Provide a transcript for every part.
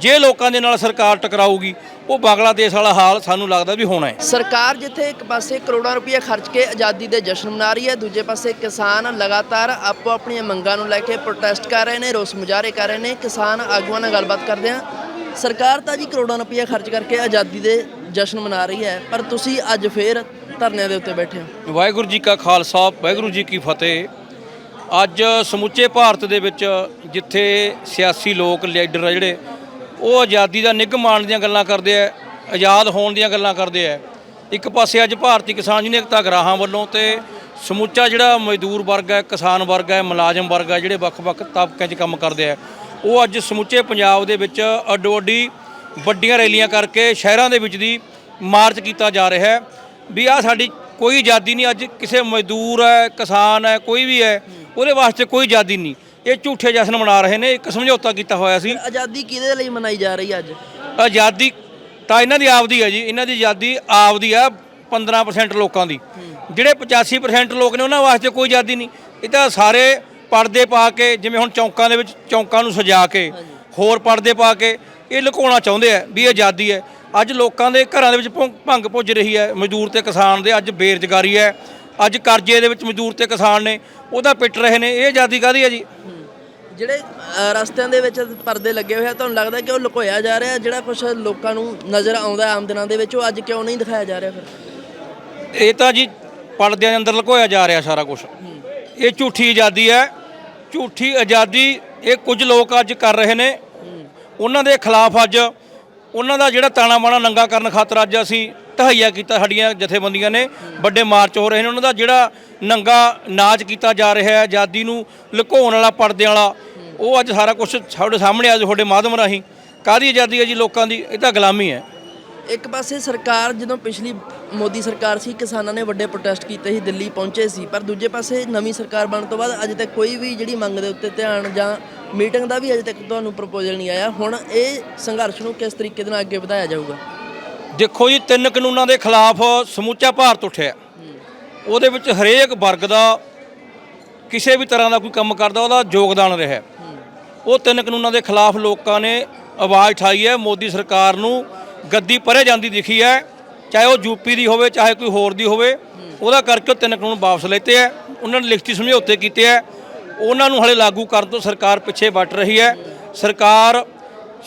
ਜੇ ਲੋਕਾਂ ਦੇ ਨਾਲ ਸਰਕਾਰ ਟਕਰਾਊਗੀ ਉਹ ਬੰਗਲਾਦੇਸ਼ ਵਾਲਾ ਹਾਲ ਸਾਨੂੰ ਲੱਗਦਾ ਵੀ ਹੋਣਾ ਹੈ। ਸਰਕਾਰ ਜਿੱਥੇ ਇੱਕ ਪਾਸੇ ਕਰੋੜਾਂ ਰੁਪਏ ਖਰਚ ਕੇ ਆਜ਼ਾਦੀ ਦੇ ਜਸ਼ਨ ਮਨਾ ਰਹੀ ਹੈ ਦੂਜੇ ਪਾਸੇ ਕਿਸਾਨ ਲਗਾਤਾਰ ਆਪੋ ਆਪਣੀਆਂ ਮੰਗਾਂ ਨੂੰ ਲੈ ਕੇ ਪ੍ਰੋਟੈਸਟ ਕਰ ਰਹੇ ਨੇ ਰੋਸ ਮੁਜ਼ਾਹਰੇ ਕਰ ਰਹੇ ਨੇ। ਕਿਸਾਨ ਆਗੂਆਂ ਨਾਲ ਗੱਲਬਾਤ ਕਰਦੇ ਆ ਸਰਕਾਰ ਤਾਂ ਜੀ ਕਰੋੜਾਂ ਰੁਪਏ ਖਰਚ ਕਰਕੇ ਆਜ਼ਾਦੀ ਦੇ ਜਸ਼ਨ ਮਨਾ ਰਹੀ ਹੈ ਪਰ ਤੁਸੀਂ ਅੱਜ ਫੇਰ ਧਰਨਿਆਂ ਦੇ ਉੱਤੇ ਬੈਠੇ ਹੋ। ਵਾਹਿਗੁਰੂ ਜੀ ਕਾ ਖਾਲਸਾ ਵਾਹਿਗੁਰੂ ਜੀ ਕੀ ਫਤਿਹ। ਅੱਜ ਸਮੁੱਚੇ ਭਾਰਤ ਦੇ ਵਿੱਚ ਜਿੱਥੇ ਸਿਆਸੀ ਲੋਕ ਲੀਡਰ ਆ ਜਿਹੜੇ ਉਹ ਆਜ਼ਾਦੀ ਦਾ ਨਿੱਘ ਮਾਣ ਦੀਆਂ ਗੱਲਾਂ ਕਰਦੇ ਆ, ਆਜ਼ਾਦ ਹੋਣ ਦੀਆਂ ਗੱਲਾਂ ਕਰਦੇ ਆ। ਇੱਕ ਪਾਸੇ ਅੱਜ ਭਾਰਤੀ ਕਿਸਾਨ ਯੂਨੀਅਨ ਗਰਾਹਾਂ ਵੱਲੋਂ ਤੇ ਸਮੁੱਚਾ ਜਿਹੜਾ ਮਜ਼ਦੂਰ ਵਰਗ ਹੈ, ਕਿਸਾਨ ਵਰਗ ਹੈ, ਮੁਲਾਜ਼ਮ ਵਰਗ ਹੈ, ਜਿਹੜੇ ਵੱਖ-ਵੱਖ ਤਬਕਿਆਂ 'ਚ ਕੰਮ ਕਰਦੇ ਆ, ਉਹ ਅੱਜ ਸਮੁੱਚੇ ਪੰਜਾਬ ਦੇ ਵਿੱਚ ਅੱਡੋ ਅੱਡੀ ਵੱਡੀਆਂ ਰੈਲੀਆਂ ਕਰਕੇ ਸ਼ਹਿਰਾਂ ਦੇ ਵਿੱਚ ਦੀ ਮਾਰਚ ਕੀਤਾ ਜਾ ਰਿਹਾ ਹੈ। ਵੀ ਆ ਸਾਡੀ ਕੋਈ ਆਜ਼ਾਦੀ ਨਹੀਂ, ਅੱਜ ਕਿਸੇ ਮਜ਼ਦੂਰ ਹੈ, ਕਿਸਾਨ ਹੈ, ਕੋਈ ਵੀ ਹੈ, ਉਹਦੇ ਵਾਸਤੇ ਕੋਈ ਆਜ਼ਾਦੀ ਨਹੀਂ। ਇਹ ਝੂਠੇ ਜਸ਼ਨ ਮਨਾ ਰਹੇ ਨੇ ਇੱਕ ਸਮਝੌਤਾ ਕੀਤਾ ਹੋਇਆ ਸੀ। ਆਜ਼ਾਦੀ ਕਿਹਦੇ ਲਈ ਮਨਾਈ ਜਾ ਰਹੀ ਹੈ ਅੱਜ? ਆਜ਼ਾਦੀ ਤਾਂ ਇਹਨਾਂ ਦੀ ਆਪਦੀ ਹੈ ਜੀ ਇਹਨਾਂ ਦੀ ਆਜ਼ਾਦੀ ਆਪਦੀ ਆ 15% ਲੋਕਾਂ ਦੀ। ਜਿਹੜੇ 85% ਲੋਕ ਨੇ ਉਹਨਾਂ ਵਾਸਤੇ ਕੋਈ ਆਜ਼ਾਦੀ ਨਹੀਂ। ਇਹ ਤਾਂ ਸਾਰੇ ਪਰਦੇ ਪਾ ਕੇ ਜਿਵੇਂ ਹੁਣ ਚੌਂਕਾਂ ਦੇ ਵਿੱਚ ਚੌਂਕਾਂ ਨੂੰ ਸਜਾ ਕੇ ਹੋਰ ਪਰਦੇ ਪਾ ਕੇ ਇਹ ਲੁਕਾਉਣਾ ਚਾਹੁੰਦੇ ਆ ਵੀ ਇਹ ਆਜ਼ਾਦੀ ਹੈ। ਅੱਜ ਲੋਕਾਂ ਦੇ ਘਰਾਂ ਦੇ ਵਿੱਚ ਭੰਗ ਪੁੱਜ ਰਹੀ ਹੈ। ਮਜ਼ਦੂਰ ਤੇ ਕਿਸਾਨ ਦੇ ਅੱਜ ਬੇਰੁਜ਼ਗਾਰੀ ਹੈ। ਅੱਜ ਕਰਜ਼ੇ ਦੇ ਵਿੱਚ ਮਜ਼ਦੂਰ ਤੇ ਕਿਸਾਨ ਨੇ ਉਹਦਾ ਪਿੱਟ ਰਹੇ ਨੇ। ਇਹ ਆਜ਼ਾਦੀ ਕਾਹਦੀ ਹੈ ਜੀ? ਜਿਹੜੇ ਰਸਤਿਆਂ ਦੇ ਵਿੱਚ ਪਰਦੇ ਲੱਗੇ ਹੋਏ ਆ ਤੁਹਾਨੂੰ ਲੱਗਦਾ ਕਿ ਉਹ ਲੁਕੋਇਆ ਜਾ ਰਿਹਾ ਜਿਹੜਾ ਕੁਝ ਲੋਕਾਂ ਨੂੰ ਨਜ਼ਰ ਆਉਂਦਾ ਆਮ ਦਿਨਾਂ ਦੇ ਵਿੱਚ ਉਹ ਅੱਜ ਕਿਉਂ ਨਹੀਂ ਦਿਖਾਇਆ ਜਾ ਰਿਹਾ ਫਿਰ? ਇਹ ਤਾਂ ਜੀ ਪਰਦਿਆਂ ਦੇ ਅੰਦਰ ਲੁਕੋਇਆ ਜਾ ਰਿਹਾ ਸਾਰਾ ਕੁਝ ਇਹ ਝੂਠੀ ਆਜ਼ਾਦੀ ਹੈ। ਝੂਠੀ ਆਜ਼ਾਦੀ ਇਹ ਕੁਝ ਲੋਕ ਅੱਜ ਕਰ ਰਹੇ ਨੇ। ਉਹਨਾਂ ਦੇ ਖਿਲਾਫ ਅੱਜ ਉਹਨਾਂ ਦਾ ਜਿਹੜਾ ਤਾਣਾ ਬਾਣਾ ਨੰਗਾ ਕਰਨ ਖਾਤਰ ਅੱਜ ਅਸੀਂ ਤਹਈਆ ਕੀਤਾ ਸਾਡੀਆਂ ਜਥੇਬੰਦੀਆਂ ਨੇ, ਵੱਡੇ ਮਾਰਚ ਹੋ ਰਹੇ ਨੇ ਉਹਨਾਂ ਦਾ, ਜਿਹੜਾ ਨੰਗਾ ਨਾਚ ਕੀਤਾ ਜਾ ਰਿਹਾ ਹੈ, ਆਜ਼ਾਦੀ ਨੂੰ ਲੁਕਾਉਣ ਵਾਲਾ ਪਰਦਿਆਂ ਵਾਲਾ, ਉਹ ਅੱਜ ਸਾਰਾ ਕੁਝ ਸਾਡੇ ਸਾਹਮਣੇ ਅੱਜ ਤੁਹਾਡੇ ਮਾਧਮ ਰਾਹੀਂ। ਕਾਹਦੀ ਆਜ਼ਾਦੀ ਹੈ ਜੀ ਲੋਕਾਂ ਦੀ? ਇਹ ਤਾਂ ਗੁਲਾਮੀ ਹੈ। ਇੱਕ ਪਾਸੇ ਸਰਕਾਰ, ਜਦੋਂ ਪਿਛਲੀ ਮੋਦੀ ਸਰਕਾਰ ਸੀ, ਕਿਸਾਨਾਂ ਨੇ ਵੱਡੇ ਪ੍ਰੋਟੈਸਟ ਕੀਤੇ ਸੀ, ਦਿੱਲੀ ਪਹੁੰਚੇ ਸੀ, ਪਰ ਦੂਜੇ ਪਾਸੇ ਨਵੀਂ ਸਰਕਾਰ ਬਣਨ ਤੋਂ ਬਾਅਦ ਅਜੇ ਤੱਕ ਕੋਈ ਵੀ ਜਿਹੜੀ ਮੰਗ ਦੇ ਉੱਤੇ ਧਿਆਨ ਜਾਂ ਮੀਟਿੰਗ ਦਾ ਵੀ ਅਜੇ ਤੱਕ ਤੁਹਾਨੂੰ ਪ੍ਰਪੋਜ਼ਲ ਨਹੀਂ ਆਇਆ। ਹੁਣ ਇਹ ਸੰਘਰਸ਼ ਨੂੰ ਕਿਸ ਤਰੀਕੇ ਦੇ ਨਾਲ ਅੱਗੇ ਵਧਾਇਆ ਜਾਊਗਾ? ਦੇਖੋ ਜੀ, ਤਿੰਨ ਕਾਨੂੰਨਾਂ ਦੇ ਖਿਲਾਫ ਸਮੁੱਚਾ ਭਾਰਤ ਉੱਠਿਆ। ਉਹਦੇ ਵਿੱਚ ਹਰੇਕ ਵਰਗ ਦਾ ਕਿਸੇ ਵੀ ਤਰ੍ਹਾਂ ਦਾ ਕੋਈ ਕੰਮ ਕਰਦਾ, ਉਹਦਾ ਯੋਗਦਾਨ ਰਿਹਾ। ਉਹ ਤਿੰਨ ਕਾਨੂੰਨਾਂ ਦੇ ਖਿਲਾਫ ਲੋਕਾਂ ਨੇ ਆਵਾਜ਼ ਉਠਾਈ ਹੈ। ਮੋਦੀ ਸਰਕਾਰ ਨੂੰ ਗੱਦੀ ਪਰੇ ਜਾਂਦੀ ਦਿਖੀ ਹੈ। ਚਾਹੇ ਉਹ ਯੂਪੀ ਦੀ ਹੋਵੇ, ਚਾਹੇ ਕੋਈ ਹੋਰ ਦੀ ਹੋਵੇ, ਉਹਦਾ ਕਰਕੇ ਉਹ ਤਿੰਨ ਕਾਨੂੰਨ ਵਾਪਸ ਲੈਤੇ ਹੈ। ਉਹਨਾਂ ਨੇ ਲਿਖਤੀ ਸਮਝੌਤੇ ਕੀਤੇ ਹੈ। ਉਹਨਾਂ ਨੂੰ ਹਲੇ ਲਾਗੂ ਕਰਨ ਤੋਂ ਸਰਕਾਰ ਪਿੱਛੇ ਵੱਟ ਰਹੀ ਹੈ। ਸਰਕਾਰ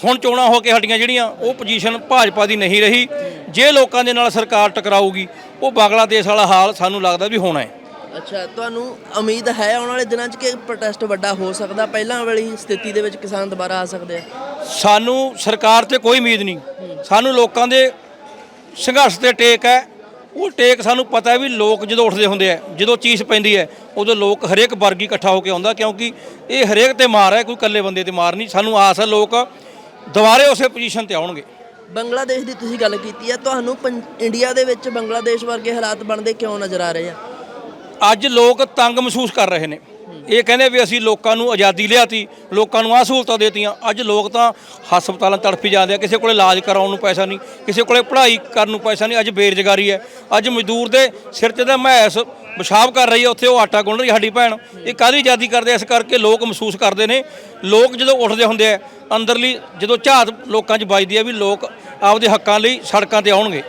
ਹੁਣ ਚੋਣਾਂ ਹੋ ਕੇ ਹਟੀਆਂ ਜਿਹੜੀਆਂ ਉਹ ਪੋਜੀਸ਼ਨ ਭਾਜਪਾ ਦੀ ਨਹੀਂ ਰਹੀ। ਜੇ ਲੋਕਾਂ ਦੇ ਨਾਲ ਸਰਕਾਰ ਟਕਰਾਊਗੀ ਉਹ ਬੰਗਲਾਦੇਸ਼ ਵਾਲਾ ਹਾਲ ਸਾਨੂੰ ਲੱਗਦਾ ਵੀ ਹੋਣਾ ਹੈ। ਅੱਛਾ ਤੁਹਾਨੂੰ ਉਮੀਦ ਹੈ ਆਉਣ ਵਾਲੇ ਦਿਨਾਂ 'ਚ ਕਿ ਪ੍ਰੋਟੈਸਟ ਵੱਡਾ ਹੋ ਸਕਦਾ? ਪਹਿਲਾਂ ਵਾਲੀ ਸਥਿਤੀ ਦੇ ਵਿੱਚ ਕਿਸਾਨ ਦੁਬਾਰਾ ਆ ਸਕਦੇ ਆ। ਸਾਨੂੰ ਸਰਕਾਰ ਤੇ ਕੋਈ ਉਮੀਦ ਨਹੀਂ। ਸਾਨੂੰ ਲੋਕਾਂ ਦੇ ਸੰਘਰਸ਼ ਤੇ ਟੇਕ ਹੈ। ਉਹ ਟੇਕ ਸਾਨੂੰ ਪਤਾ ਹੈ ਵੀ ਲੋਕ ਜਦੋਂ ਉੱਠਦੇ ਹੁੰਦੇ ਆ ਜਦੋਂ ਚੀਜ਼ ਪੈਂਦੀ ਹੈ ਉਦੋਂ ਲੋਕ ਹਰੇਕ ਵਰਗ ਇਕੱਠਾ ਹੋ ਕੇ ਆਉਂਦਾ ਕਿਉਂਕਿ ਇਹ ਹਰੇਕ ਤੇ ਮਾਰ ਹੈ ਕੋਈ ਇਕੱਲੇ ਬੰਦੇ ਤੇ ਮਾਰ ਨਹੀਂ। ਸਾਨੂੰ ਆਸ ਹੈ ਲੋਕ ਦੁਬਾਰੇ ਉਸੇ ਪੋਜੀਸ਼ਨ ਤੇ ਆਉਣਗੇ। ਬੰਗਲਾਦੇਸ਼ ਦੀ ਤੁਸੀਂ ਗੱਲ ਕੀਤੀ ਹੈ ਤੁਹਾਨੂੰ ਪੰ- ਇੰਡੀਆ ਦੇ ਵਿੱਚ ਬੰਗਲਾਦੇਸ਼ ਵਰਗੇ ਹਾਲਾਤ ਬਣਦੇ ਕਿਉਂ ਨਜ਼ਰ ਆ ਰਹੇ ਆ? ਅੱਜ ਲੋਕ ਤੰਗ ਮਹਿਸੂਸ ਕਰ ਰਹੇ ਨੇ। ਇਹ ਕਹਿੰਦੇ ਵੀ ਅਸੀਂ ਲੋਕਾਂ ਨੂੰ ਆਜ਼ਾਦੀ ਲਿਆਤੀ ਲੋਕਾਂ ਨੂੰ ਆਹ ਸਹੂਲਤਾਂ ਦੇਤੀਆਂ। ਅੱਜ ਲੋਕ ਤਾਂ ਹਸਪਤਾਲਾਂ ਤੜਫੀ ਜਾਂਦੇ ਆ ਕਿਸੇ ਕੋਲੇ ਇਲਾਜ ਕਰਾਉਣ ਨੂੰ ਪੈਸਾ ਨਹੀਂ ਕਿਸੇ ਕੋਲੇ ਪੜ੍ਹਾਈ ਕਰਨ ਨੂੰ ਪੈਸਾ ਨਹੀਂ। ਅੱਜ ਬੇਰੁਜ਼ਗਾਰੀ ਹੈ। ਅੱਜ ਮਜ਼ਦੂਰ ਦੇ ਸਿਰ ਤੇ ਤਾਂ ਮੈਸ ਪਿਸ਼ਾਬ ਕਰ ਰਹੀ ਹੈ, ਉੱਥੇ ਉਹ ਆਟਾ ਗੁੰਨ ਰਹੀ ਹੈ, ਸਾਡੀ ਭੈਣ। ਇਹ ਕਾਹਦੀ ਆਜ਼ਾਦੀ ਕਰਦੇ ਇਸ ਕਰਕੇ ਲੋਕ ਮਹਿਸੂਸ ਕਰਦੇ ਨੇ। ਲੋਕ ਜਦੋਂ ਉੱਠਦੇ ਹੁੰਦੇ ਆ, ਅੰਦਰਲੀ ਜਦੋਂ ਝਾਤ ਲੋਕਾਂ 'ਚ ਵੱਜਦੀ ਹੈ ਵੀ ਲੋਕ ਆਪਦੇ ਹੱਕਾਂ ਲਈ ਸੜਕਾਂ ਤੇ ਆਉਣਗੇ।